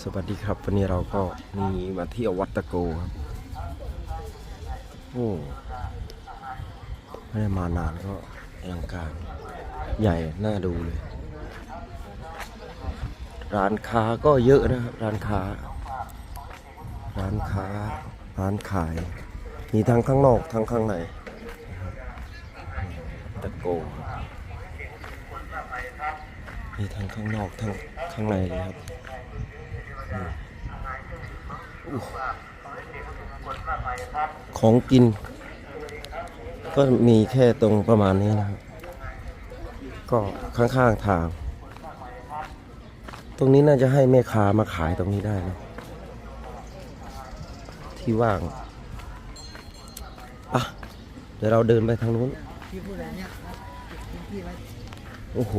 สวัสดีครับ วันนี้เราก็มีมาเที่ยววัดตะโกครับโอ้ไม่ได้มานานก็อลังการใหญ่น่าดูเลย ร้านค้าก็เยอะนะครับร้านค้า ร้านค้าร้านขาย มีทั้งข้างนอกทั้งข้างในตะโกมีทั้งข้างนอกทั้งข้างในเลยครับ ของกิน ก็มีแค่ตรงประมาณนี้นะครับ ก็ข้างๆทาง ตรงนี้น่าจะให้แม่ค้ามาขายตรงนี้ได้นะที่ว่างอะเดี๋ยวเราเดินไปทางนู้นโอ้โห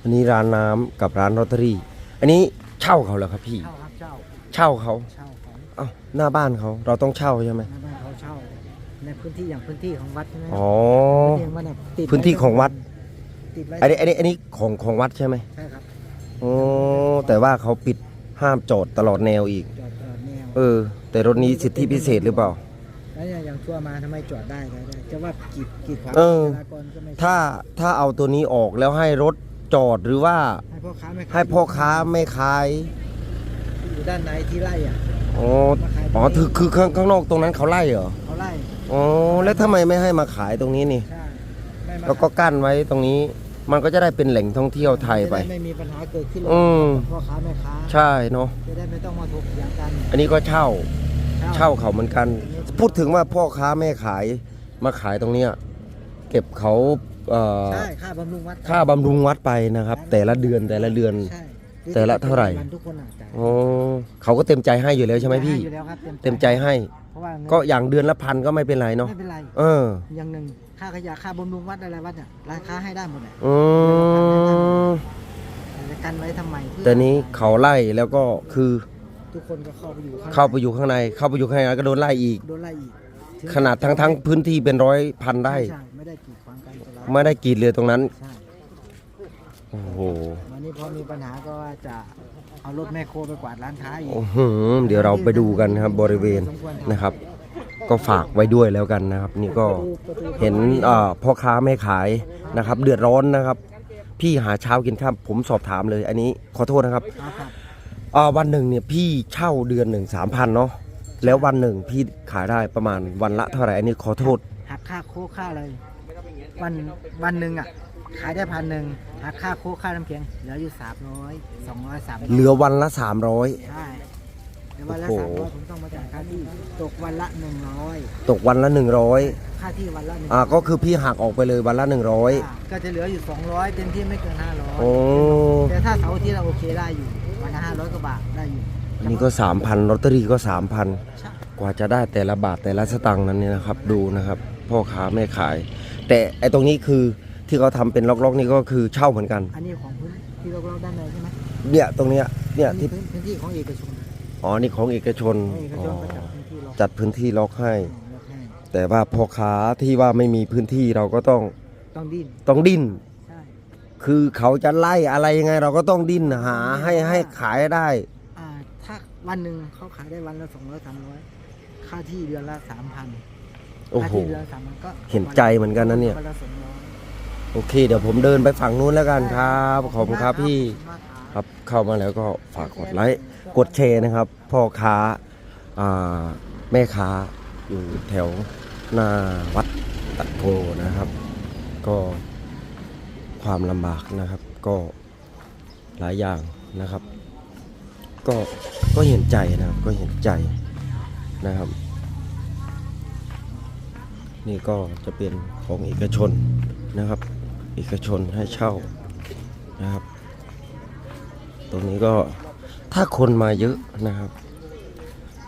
อันนี้ร้านน้ำกับร้านลอตเตอรี่ อันนี้ เช่าเขาเหรอครับพี่ เช่าครับเช่าเช่าเขาเช่าของเอ้าหน้าบ้านเขาเราต้องเช่าใช่ไหมในบ้านเขาเช่า ในพื้นที่อย่างพื้นที่ของวัดใช่ไหมอ๋อ พื้นที่ของวัดเนี่ยติดพื้นที่ของวัด ติดไว้อันนี้อันนี้อันนี้ของของวัดใช่ไหมใช่ครับอ๋อแต่ว่าเขาปิดห้ามจอดตลอดแนวอีก จอดจอดแนว เออ แต่รถนี้สิทธิพิเศษหรือเปล่า แล้วอย่างอย่างทั่วมาทำไมจอดได้ได้ได้จะว่ากีดกีดขวางเออ จราจรก็ไม่ใช่ถ้าถ้าเอาตัวนี้ออกแล้วให้รถจอดหรือว่า ให้พ่อค้าไม่ให้พ่อค้าไม่ขาย อยู่ด้านในที่ไร่อะอ๋อ อ๋อคือคือข้างข้างนอกตรงนั้นเขาไล่เหรอ เขาไล่อ๋อ แล้วทำไมไม่ให้มาขายตรงนี้นี่ ใช่ไม่มาแล้วก็กั้นไว้ตรงนี้ มันก็จะได้เป็นแหล่งท่องเที่ยวไทยไป จะด้ไม่มีปัญหาเกิดขึ้นอืม พ่อค้าแม่ค้าใช่เนาะ จะได้ไม่ต้องมาถกเถียงกันอันนี้ก็เช่า เช่าเขาเหมือนกัน พูดถึงว่าพ่อค้าแม่ขายมาขายตรงเนี้ยเก็บเขา เอ่อใช่ค่าบำรุงวัดค่าบำรุงวัดไปนะครับ แต่ละเดือนแต่ละเดือน ใช่แต่ละเท่าไหร่ ทุกคนอะจ่ายอ๋อเขาก็เต็มใจให้อยู่แล้วใช่ไหมพี่ อยู่แล้วครับเต็มใจให้ เพราะว่าเงินก็อย่างเดือนละพันก็ไม่เป็นไรเนาะไม่เป็นไรเอออย่างหนึ่งค่าขยะค่าบำรุงวัดอะไรวัดเนี่ยราคาให้ได้หมดเลยอืมจะกันไว้ทำไมเพื่อแต่นี้เขาไล่แล้วก็คือทุกคนก็เข้าไปอยู่ข้างในเข้าไปอยู่ข้างใน เข้าไปอยู่ข้างในก็โดนไล่อีก โดนไล่อีกถึขนาดทั้งทั้งพื้นที่เป็นร้อยพันได้ใช่ไม่ได้กีด ไม่ได้กรีดเรือตรงนั้น ใช่โอ้โหวันนี้พอมีปัญหาก็ว่าจะเอารถแม่โคไปกวาดร้านค้าอีกโอ้โหเดี๋ยวเราไปดูกันนะครับบริเวณนะครับ ก็ฝากไว้ด้วยแล้วกันนะครับ นี่ก็เห็นเอ่อพ่อค้าแม่ขายนะครับ เดือดร้อนนะครับ พี่หาเช้ากินข้ามผมสอบถามเลย อันนี้ขอโทษนะครับ ครับครับเอ่อวันหนึ่งเนี่ยพี่เช่าเดือนหนึ่งสามพันเนาะแล้ววันหนึ่งพี่ขายได้ประมาณวันละเท่าไหร่อันนี้ขอโทษหักค่าโคกค่าอะไร วันวันหนึ่งอะ ขายได้พันหนึ่งหักค่าโคกค่าน้ำแข็งเหลืออยู่สามร้อยสองร้อยสามเหลือวันละสามร้อย ใช่แต่วันละโอ้สามโห ร้อยผมต้องมาจ่ายค่าที่ตกวันละหนึ่งร้อยตกวันละหนึ่งร้อยค่าที่วันละหนึ่งอ่าก็คือพี่หักออกไปเลยวันละหนึ่งร้อยก็จะเหลืออยู่สองร้อยเต็มที่ไม่เกินห้าร้อยโอ้แต่ถ้าเสาร์อาที่เราโอเคได้อยู่วันละห้าร้อยกว่าบาทได้อยู่อันนี้ก็สามพันลอตเตอรี่ก็สามพัน ใช่กว่าจะได้แต่ละบาทแต่ละสตังค์นั้นเนี่ยนะครับดูนะครับ พ่อค้าแม่ขาย แต่ไอ้ตรงนี้คือที่เขาทำเป็นล็อกๆนี่ก็คือเช่าเหมือนกัน อันนี้ของพื้นที่เราๆด้านในใช่ไหมเนี่ยตรงเนี้ยเนี่ยอันที่นี้พื้นพื้นที่ของเอกชนอ๋อนี่ของเอกชนเอกอ๋ชอนก็จัดพื้นที่ล็อกจัดพื้นที่ล็อกให้ล็อกให้แต่ว่าพ่อค้าที่ว่าไม่มีพื้นที่เราก็ต้องต้องดิ้นต้องดิ้น ใช่คือเขาจะไล่อะไรยังไง เราก็ต้องดิ้นหาให้ให้ขายได้ อ่าถ้าวันหนึ่งเขาขายได้วันละสองร้อยสามร้อยค่าที่เดือนละสามพัน โอ้ค่าโหที่เดือนละสามพันก็เห็นใจเหมือนกันนะเนี่ยวัละสองร้อยโอเค เดี๋ยวผมเดินไปฝั่งนู้นแล้วกันครับ ขอบคุณครับพี่ ขอบคุณมากครับ ครับเข้ามาแล้วก็ฝากกดไลค์กดแชร์นะครับ พ่อค้าอ่าแม่ค้าอยู่แถวหน้าวัดตะโกนะครับ ก็ความลำบากนะครับ ก็หลายอย่างนะครับ ก็ก็เห็นใจนะครับก็เห็นใจนะครับ นี่ก็จะเป็นของเอกชนนะครับ เอกชนให้เช่านะครับ ตรงนี้ก็ถ้าคนมาเยอะนะครับ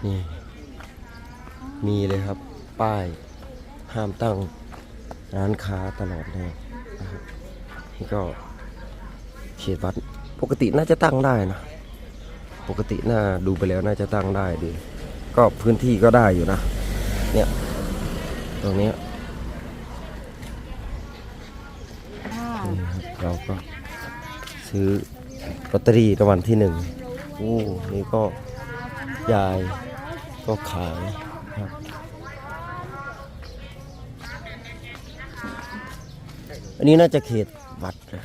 นี่มีเลยครับ ป้ายห้ามตั้งร้านค้าตลอดแนวนะครับนี่ก็เขตวัดปกติน่าจะตั้งได้นะ ปกติน่าดูไปแล้วน่าจะตั้งได้ดี ก็พื้นที่ก็ได้อยู่นะ เนี่ย ตรงเนี้ยนี่ครับเราก็ซื้อลอตเตอรี่รางวัลที่หนึ่งโอ้นี่ก็ยายก็ขายครับอันนี้น่าจะเขตวัดนะ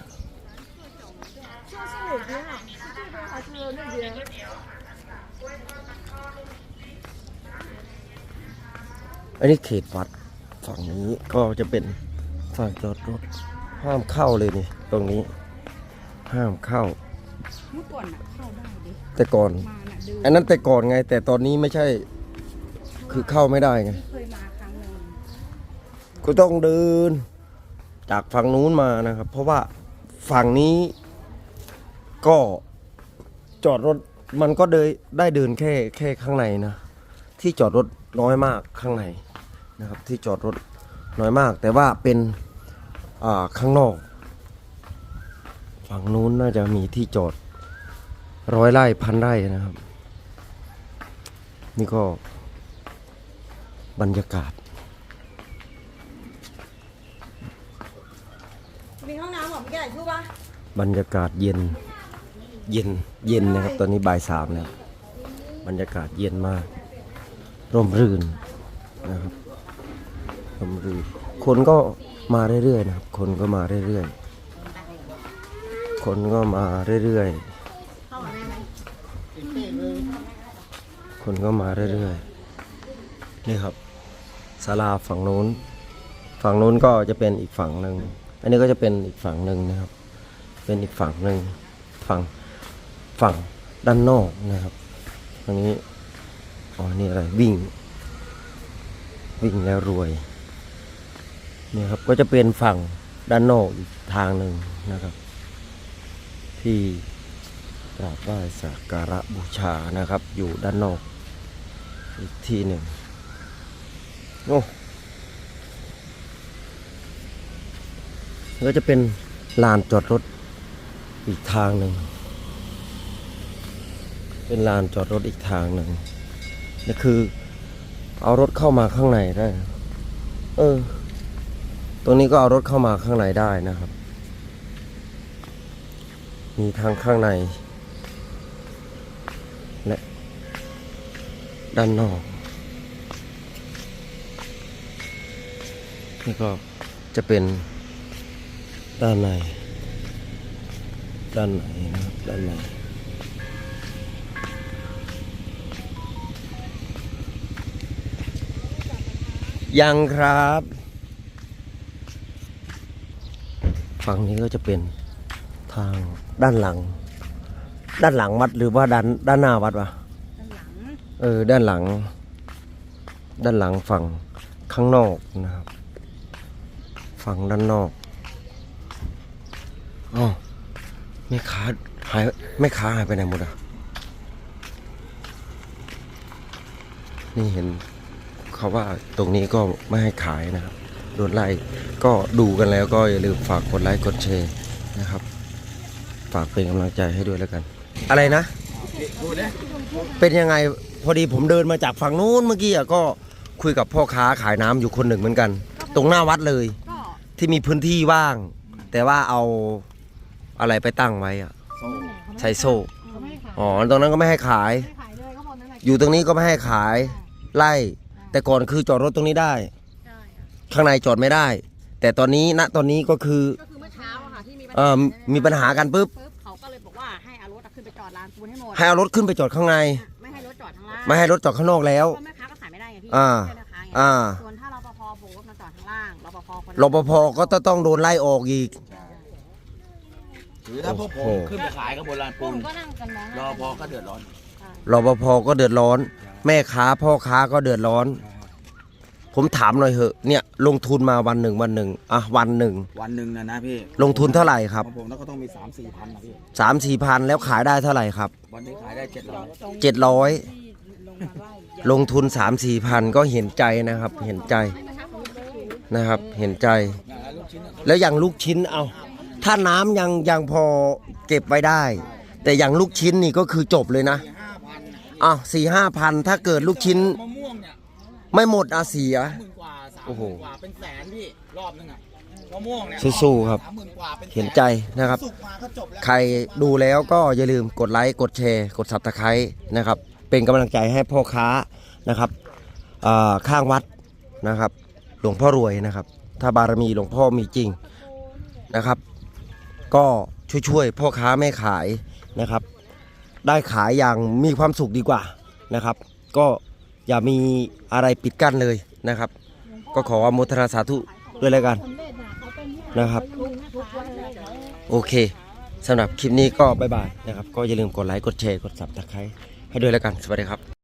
อันนี้เขตวัด ฝั่งนี้ก็จะเป็นฝั่งจอดรถ ห้ามเข้าเลยนี่ ตรงนี้ ห้ามเข้า เมื่อก่อนน่ะเข้าได้ดิแต่ก่อน มาน่ะเดินอันนั้นแต่ก่อนไง แต่ตอนนี้ไม่ใช่ คือเข้าไม่ได้ไง เคยมาครั้งหนึ่งก็ต้องเดิน จากฝั่งนู้นมานะครับ เพราะว่าฝั่งนี้ก็จอดรถมันก็เดินได้เดินแค่แค่ข้างในนะ ที่จอดรถน้อยมากข้างใน นะครับที่จอดรถน้อยมาก แต่ว่าเป็นอ่าข้างนอก ฝั่งนู้นน่าจะมีที่จอดร้อยไร่พันไร่นะครับ นี่ก็บรรยากาศ มีห้องน้ำเหรอไม่แก่ชูป่ะบรรยากาศเย็นเย็นเย็นนะครับ ตอนนี้บ่ายสามแล้วบรรยากาศเย็นมาก ร่มรื่นนะครับร่ มรื่นคนก็มาเรื่อยๆนะครับ คนก็มาเรื่อยๆ คนก็มาเรื่อยๆ คนก็มาเรื่อยๆ นี่ครับศาลาฝั่งนู้น ฝั่งนู้นก็จะเป็นอีกฝั่งหนึ่ง อันนี้ก็จะเป็นอีกฝั่งหนึ่งนะครับ เป็นอีกฝั่งหนึ่ง ฝั่งฝั่งด้านนอกนะครับตรงนี้ อ๋อ นี่อะไร วิ่ง วิ่งแล้วรวย นี่ครับก็จะเป็นฝั่งด้านนอกอีกทางหนึ่งนะครับ ที่กราบไหว้สักการะบูชานะครับ อยู่ด้านนอกอีกที่หนึ่งโอ้ก็จะเป็นลานจอดรถอีกทางหนึ่ง เป็นลานจอดรถอีกทางหนึ่งนี่คือ เอารถเข้ามาข้างในได้ เออ ตรงนี้ก็เอารถเข้ามาข้างในได้นะครับ มีทางข้างใน และด้านนอก นี่ก็จะเป็นด้านใน ด้านในนะครับ ด้านในยังครับ ฝั่งนี้ก็จะเป็นทางด้านหลัง ด้านหลังวัดหรือว่าด้านด้านหน้าวัดวะด้านหลังเออด้านหลัง ด้านหลังฝั่งข้างนอกนะครับ ฝั่งด้านนอกอ๋อแม่ค้าหายแม่ค้าหายไปไหนหมดอะนี่เห็นเขาว่าตรงนี้ก็ไม่ให้ขายนะครับ โดนไล่ก็ดูกันแล้วก็อย่าลืมฝากกดไลค์กดแชร์นะครับ ฝากเป็นกำลังใจให้ด้วยแล้วกัน อะไรนะ เป็นยังไงพอดีผมเดินมาจากฝั่งนู้นเมื่อกี้อะก็คุยกับพ่อค้าขายน้ำอยู่คนหนึ่งเหมือนกัน ตรงหน้าวัดเลย ก็ที่มีพื้นที่ว่าง แต่ว่าเอาอะไรไปตั้งไว้อะใช้โซ่เขาไม่ให้ขายอ๋อตรงนั้นก็ไม่ให้ขาย ไม่ขายเลยเขาบอกนั่นแหละอยู่ตรงนี้ก็ไม่ให้ขายไล่ แต่ก่อนคือจอดรถตรงนี้ได้ ข้างในจอดไม่ได้ แต่ตอนนี้ณตอนนี้ก็คือ ก็คือเมื่อเช้าอะค่ะที่มีปัญเอ่หาอมีปัญหากันปุ๊บ ปุ๊บเขาก็เลยบอกว่าให้เอารถอะขึ้นไปจอดลานปูนให้หมดให้เอารถขึ้นไปจอดข้างใน ไม่ให้รถจอดข้างล่างไม่ให้รถจอดข้างนอกแล้ว เพราะแม่ค้าก็ขายไม่ได้ไงพี่อ่า ใช่แม่ค้าไงอ่าส่วนถ้ารปภโบกรถมาจอดข้างล่างรปภคนรปภก็ต้องโดนไล่ออกอีก หรือถ้าพวกผโอ้มโห ขึ้นไปขายกับบนลานพวปูกหนนูก็นั่งกันมองหรน้าอกันพอก็เดือดร้อนใช่รปภก็เดือดร้อน แม่ค้าพ่อค้าก็เดือดร้อน ผมถามหน่อยเหอะเนี่ยลงทุนมาวันหนึ่งวันหนึ่งอะวันหนึ่ง วันหนึ่งนะนะพี่ลงทุนเท่าไหร่คขรัอบงผมแล้วก็ต้องมีสามสี่พันนะพี่ สามสี่พันแล้วขายได้เท่าไหร่ครับ วันนี้ขายได้เจ็ดร้อยเจ็ดร้อยลงมาไหว้อย่าลงทุนสามสี่พันก็เห็นใจนะครับ เห็นใจนะครับ เห็นใจ แล้วอย่างลูกชิ้นเอา ถ้าน้ำยังยังพอเก็บไว้ได้ แต่อย่างลูกชิ้นนี่ก็คือจบเลยนะห้าพันอ้าวสี่ห้าพันถ้าเกิดลูกชิ้น มะม่วงเนี่ย ไม่หมดอาเสีย หมื่นกว่าสามโอ้หโหมื่นกว่าเป็นแสนพี่รอบนึงอะมะม่วงเนี่ยสู้ๆครับ สามหมื่นกว่าเป็นแสเห็นใจนะครับ สุกมาก็จบแล้วใครดูแล้วก็อย่าลืมกดไลค์ กดแชร์ กด subscribe นะครับ เป็นกำลังใจให้พ่อค้านะครับอ่าข้างวัดนะครับ หลวงพ่อรวยนะครับ ถ้าบารมีหลวงพ่อมีจริงนะครับ ก็ช่วยๆพ่อค้าแม่ขายนะครับ ได้ขายอย่างมีความสุขดีกว่านะครับ ก็ อย่ามีอะไรปิดกั้นเลยนะครับ ก็ขออนุโมทนาสาธุด้วยแล้วกันนะครับ โอเคสำหรับคลิปนี้ก็บายบายนะครับ ก็อย่าลืมกดไลค์กดแชร์กดสับตะไคร้ให้ด้วยแล้วกันสวัสดีครับ